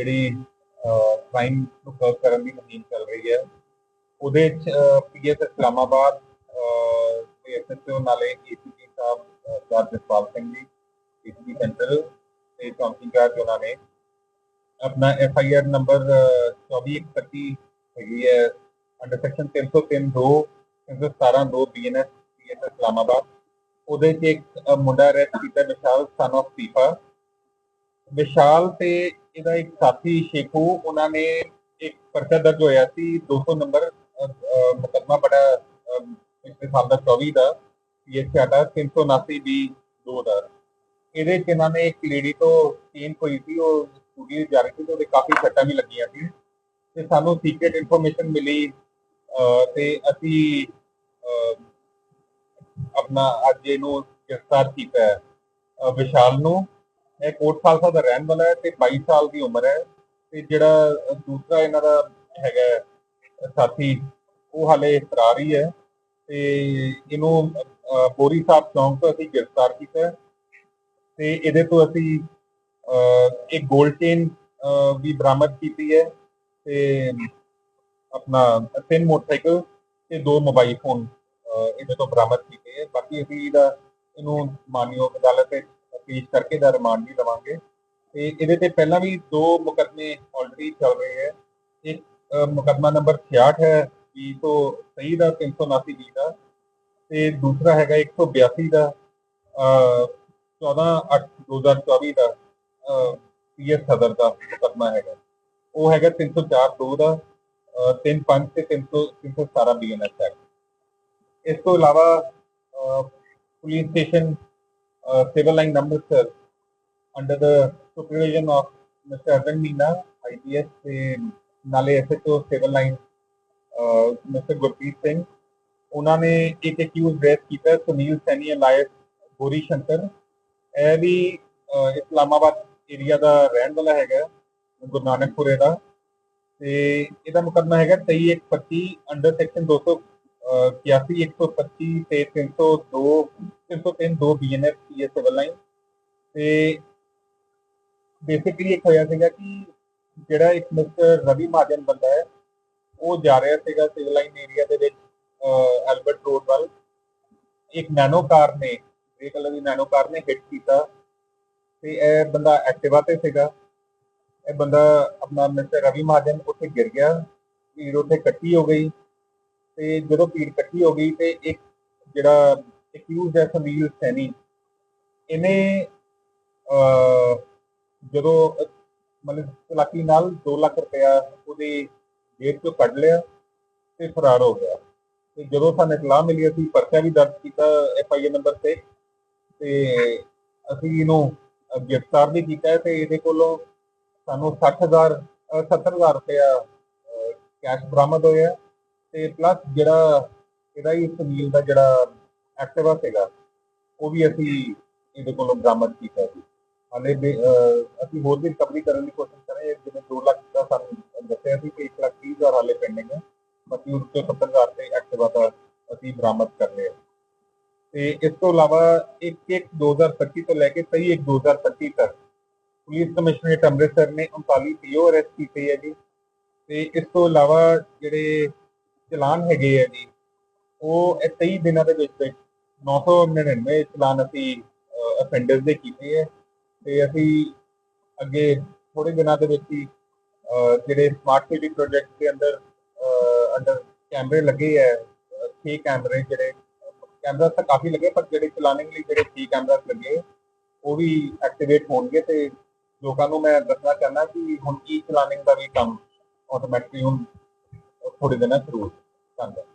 ਜਿਹੜੀ ਕ੍ਰਾਈਮ ਨੂੰ ਕਰਬ ਕਰਨ ਦੀ ਮੁਹਿੰਮ ਚੱਲ ਰਹੀ ਹੈ ਉਹਦੇ ਚ ਪੀਐਸ ਇਸਲਾਮਾਬਾਦ ਅਹ, ਤੇ ਐਸਐਚਓ ਨਾਲੇ ਏਸੀਪੀ ਸਾਹਿਬ ਅਹ, ਸਰਦਾਰ ਜਸਪਾਲ ਸਿੰਘ ਜੀ ਏਸੀਪੀ ਸੈਂਟਰ ਤੇ ਚੌਂਕੀ ਉਹਨਾਂ ਨੇ। ਆਪਣਾ ਐਫ ਨੰਬਰ 2431 ਹੈਗੀ ਹੈ under section 303 2 317 2 BNS PS Islamabad. ਉਹਦੇ 'ਚ ਇੱਕ ਮੁੰਡਾ ਅਰੈਸਟ ਕੀਤਾ ਵਿਸ਼ਾਲ ਸਨ ਆਫ ਪੀਪਾ ਵਿਸ਼ਾਲ ਤੇ ਇਹਦਾ ਇੱਕ ਸਾਥੀ ਸ਼ੇਖੂ ਉਹਨਾਂ ਨੇ ਇੱਕ ਪਰਚਾ ਦਰਜ ਹੋਇਆ ਸੀ 200 ਨੰਬਰ ਮੁਕੱਦਮਾ ਬੜਾ ਪਿਛਲੇ ਸਾਲ ਦਾ 24 ਦਾ ਇਹ ਸਾਡਾ 379 ਬੀ 2 ਦਾ। ਇਹਦੇ ਚ ਇਹਨਾਂ ਨੇ ਇੱਕ ਲੇਡੀ ਤੋਂ ਚੇਨ ਕੋਈ ਸੀ ਉਹ ਸਕੂਟੀ ਜਾ ਰਹੀ ਸੀ ਤੇ ਉਹਦੇ ਕਾਫੀ ਸੱਟਾਂ ਵੀ ਲੱਗੀਆਂ ਸੀ। ਤੇ ਸਾਨੂੰ ਸੀਕ੍ਰੀਟ ਇਨਫੋਰਮੇਸ਼ਨ ਮਿਲੀ ਅਹ, ਤੇ ਅਸੀਂ ਅਹ, ਆਪਣਾ ਅੱਜ ਇਹਨੂੰ ਗ੍ਰਿਫਤਾਰ ਕੀਤਾ ਹੈ ਵਿਸ਼ਾਲ ਨੂੰ। ਇਹ ਕੋਟ ਖਾਲਸਾ ਦਾ ਰਹਿਣ ਵਾਲਾ ਹੈ ਤੇ 22 ਸਾਲ ਦੀ ਉਮਰ ਹੈ ਤੇ ਜਿਹੜਾ ਦੂਸਰਾ ਇਹਨਾਂ ਦਾ ਹੈਗਾ ਸਾਥੀ ਉਹ ਹਾਲੇ ਫਰਾਰ ਹੀ ਹੈ ਤੇ ਇਹਨੂੰ ਅਹ, ਬੋਰੀ ਸਾਹਿਬ ਚੌਂਕ ਤੋਂ ਅਸੀਂ ਗ੍ਰਿਫਤਾਰ ਕੀਤਾ ਤੇ ਇਹਦੇ ਤੋਂ ਅਸੀਂ ਅਹ, ਇੱਕ 골ਡ ਚੇਨ ਵੀ ਬਰਾਮਦ ਕੀਤੀ ਹੈ ਤੇ ਆਪਣਾ ਤਿੰਨ ਮੋਟਰਸਾਈਕਲ ਤੇ ਦੋ ਮੋਬਾਈਲ ਫੋਨ ਇਹਦੇ ਤੋਂ ਬਰਾਮਦ ਕੀਤੇ ਹੈ। ਬਾਕੀ ਅਸੀਂ ਇਹਦਾ ਇਹਨੂੰ ਮਾਨਯੋਗ ਅਦਾਲਤ ਵਿੱਚ ਪੇਸ਼ ਕਰਕੇ ਦਾ ਰਿਮਾਂਡ ਵੀ ਲਵਾਂਗੇ ਤੇ ਇਹਦੇ ਤੇ ਪਹਿਲਾਂ ਵੀ ਦੋ ਮੁਕੱਦਮੇ ਆਲਰੇਡੀ ਚੱਲ ਰਹੇ ਹੈ। ਇੱਕ ਅਹ, ਮੁਕੱਦਮਾ ਨੰਬਰ 66 ਹੈ 20 ਤੋਂ 23 ਦਾ 379 20 ਦਾ। ਤੇ ਦੂਸਰਾ ਹੈਗਾ 182 ਦਾ ਅਹ, 14 8 2024 ਦਾ ਪੀਐਸ ਸਦਰ ਦਾ ਮੁਕੱਦਮਾ ਹੈਗਾ। ਉਹ ਹੈਗਾ 304 2 ਦਾ 3 5 ਤੇ 300 317 ਬੀਐਨਐਸ ਐਕਟ ਇਸ ਤੋਂ ਇਲਾਵਾ police station civil line Amritsar under the supervision of mister Arjan Meena IPS ਤੇ ਨਾਲੇ SHO civil line mister Gurpreet Singh ਉਹਨਾਂ ਨੇ ਇੱਕ ਅਕਿਊਜ਼ ਰੇਸ ਕੀਤਾ ਸੁਨੀਲ ਸੈਣੀ ਅਲਾਇਸ ਗੋਰੀ ਸ਼ੰਕਰ ਇਹ ਵੀ ਇਸਲਾਮਾਬਾਦ ਏਰੀਆ ਦਾ ਰਹਿਣ ਵਾਲਾ ਹੈਗਾ ਗੁਰੂ ਨਾਨਕਪੁਰੇ ਦਾ ਤੇ ਇਹਦਾ ਮੁਕੱਦਮਾ ਹੈਗਾ 23125 ਅੰਡਰ ਸੈਕਸ਼ਨ 200 81 125 ਤੇ 302 303 2 ਬੀਐਨਐਸ ਪੀਐਸ ਸਿਵਲ ਲਾਈਨ ਤੇ ਬੇਸਿਕਲੀ ਇੱਕ ਹੋਇਆ ਸੀਗਾ ਕਿ ਜਿਹੜਾ ਇੱਕ ਮਿਸਟਰ ਰਵੀ ਮਹਾਜਨ ਬੰਦਾ ਹੈ ਉਹ ਜਾ ਰਿਹਾ ਸੀਗਾ ਸਿਵਲ ਲਾਈਨ ਏਰੀਆ ਦੇ ਵਿੱਚ ਐਲਬਰਟ ਰੋਡ ਵੱਲ ਇੱਕ ਨੈਨੋ ਕਾਰ ਨੇ ਗ੍ਰੇ ਕਲਰ ਦੀ ਨੈਨੋ ਕਾਰ ਨੇ ਹਿੱਟ ਕੀਤਾ ਤੇ ਇਹ ਬੰਦਾ ਐਕਟਿਵਾ ਤੇ ਸੀਗਾ ਇਹ ਬੰਦਾ ਆਪਣਾ ਮਿਸਟਰ ਰਵੀ ਮਹਾਜਨ ਉੱਥੇ ਗਿਰ ਗਿਆ ਭੀੜ ਉੱਥੇ ਇਕੱਠੀ ਹੋ ਗਈ ਤੇ ਜਦੋਂ ਭੀੜ ਇਕੱਠੀ ਹੋ ਗਈ ਤੇ ਇੱਕ ਜਿਹੜਾ ਅਕਿਊਜ਼ ਹੈ ਸੁਨੀਲ ਸੈਣੀ ਇਹਨੇ ਅਹ, ਜਦੋਂ ਮਤਲਬ ਚਲਾਕੀ ਨਾਲ 2 ਲੱਖ ਰੁਪਇਆ ਉਹਦੀ ਜੇਬ ਚੋਂ ਕੱਢ ਲਿਆ ਤੇ ਫਰਾਰ ਹੋ ਗਿਆ। ਤੇ ਜਦੋਂ ਸਾਨੂੰ ਇਤਲਾਹ ਮਿਲੀ ਅਸੀਂ ਪਰਚਾ ਵੀ ਦਰਜ ਕੀਤਾ ਐਫ ਆਈ ਆਰ ਨੰਬਰ ਤੇ ਤੇ ਅਸੀਂ ਇਹਨੂੰ ਗ੍ਰਿਫਤਾਰ ਵੀ ਕੀਤਾ ਹੈ ਤੇ ਇਹਦੇ ਕੋਲੋਂ ਸਾਨੂੰ 60000 ਅਹ, 70000 ਰੁਪਇਆ ਕੈਸ਼ ਬਰਾਮਦ ਹੋਇਆ। ਤੇ ਪਲੱਸ ਜਿਹੜਾ ਇਹਦਾ ਹੀ ਸੁਨੀਲ ਦਾ ਜਿਹੜਾ ਐਕਟਿਵਾ ਸੀਗਾ, ਉਹ ਵੀ ਅਸੀਂ ਇਹਦੇ ਕੋਲੋਂ ਬਰਾਮਦ ਕੀਤਾ ਸੀ ਹਾਲੇ ਅਸੀਂ ਹੋਰ ਵੀ ਰਿਕਵਰੀ ਕਰਨ ਦੀ ਕੋਸ਼ਿਸ਼ ਕਰ ਰਹੇ ਹਾਂ, ਜਿਵੇਂ 2 ਲੱਖ ਦਾ ਸਾਨੂੰ ਦੱਸਿਆ ਸੀ ਕਿ 1 ਲੱਖ 30 ਹਜ਼ਾਰ ਹਾਲੇ ਪੈਂਡਿੰਗ ਹੈ ਬਾਕੀ ਉਸ ਤੋਂ 70000 ਤੇ ਐਕਟਿਵਾ ਦਾ ਅਸੀਂ ਬਰਾਮਦ ਕਰ ਲਿਆ ਤੇ ਇਸ ਤੋਂ ਇਲਾਵਾ 1 1 2025 ਤੋਂ ਲੈ ਕੇ 23 1 2025 ਤੱਕ ਪੁਲਿਸ ਕਮਿਸ਼ਨਰੇਟ ਅੰਮ੍ਰਿਤਸਰ ਨੇ 39 ਪੀਓ ਅਰੈਸਟ ਕੀਤੇ ਹੈ ਜੀ। ਤੇ ਇਸ ਤੋਂ ਇਲਾਵਾ ਜਿਹੜੇ ਚਲਾਨ ਹੈਗੇ ਆ ਜੀ। ਉਹ ਇਹ 23 ਦਿਨਾਂ ਦੇ ਵਿੱਚ ਵਿੱਚ 999 ਚਲਾਨ ਅਸੀਂ ਅਫੈਂਡਰਸ ਦੇ ਕੀਤੇ ਹੈ ਤੇ ਅਸੀਂ ਅੱਗੇ ਥੋੜੇ ਦਿਨਾਂ ਦੇ ਵਿੱਚ ਹੀ ਜਿਹੜੇ ਸਮਾਰਟ ਸਿਟੀ ਪ੍ਰੋਜੈਕਟ ਦੇ ਅੰਦਰ ਅੰਡਰ ਕੈਮਰੇ ਲੱਗੇ ਹੈ 6 ਕੈਮਰੇ ਜਿਹੜੇ ਕੈਮਰਾ ਤਾਂ ਕਾਫੀ ਲੱਗੇ, ਪਰ ਜਿਹੜੇ ਚਲਾਣੇ ਲਈ ਜਿਹੜੇ 6 ਕੈਮਰਾ ਲੱਗੇ, ਉਹ ਵੀ ਐਕਟੀਵੇਟ ਹੋਣਗੇ ਤੇ ਲੋਕਾਂ ਨੂੰ ਮੈਂ ਦੱਸਣਾ ਚਾਹੁੰਦਾ ਕਿ ਹੁਣ ਕੀ ਚਲਾਨਿੰਗ ਦਾ ਵੀ ਕੰਮ ਆਟੋਮੈਟਿਕਲੀ ਹੁਣ ਥੋੜੇ ਦਿਨਾਂ ਸ਼ੁਰੂ ਹੋ ਧੰਨਵਾਦ।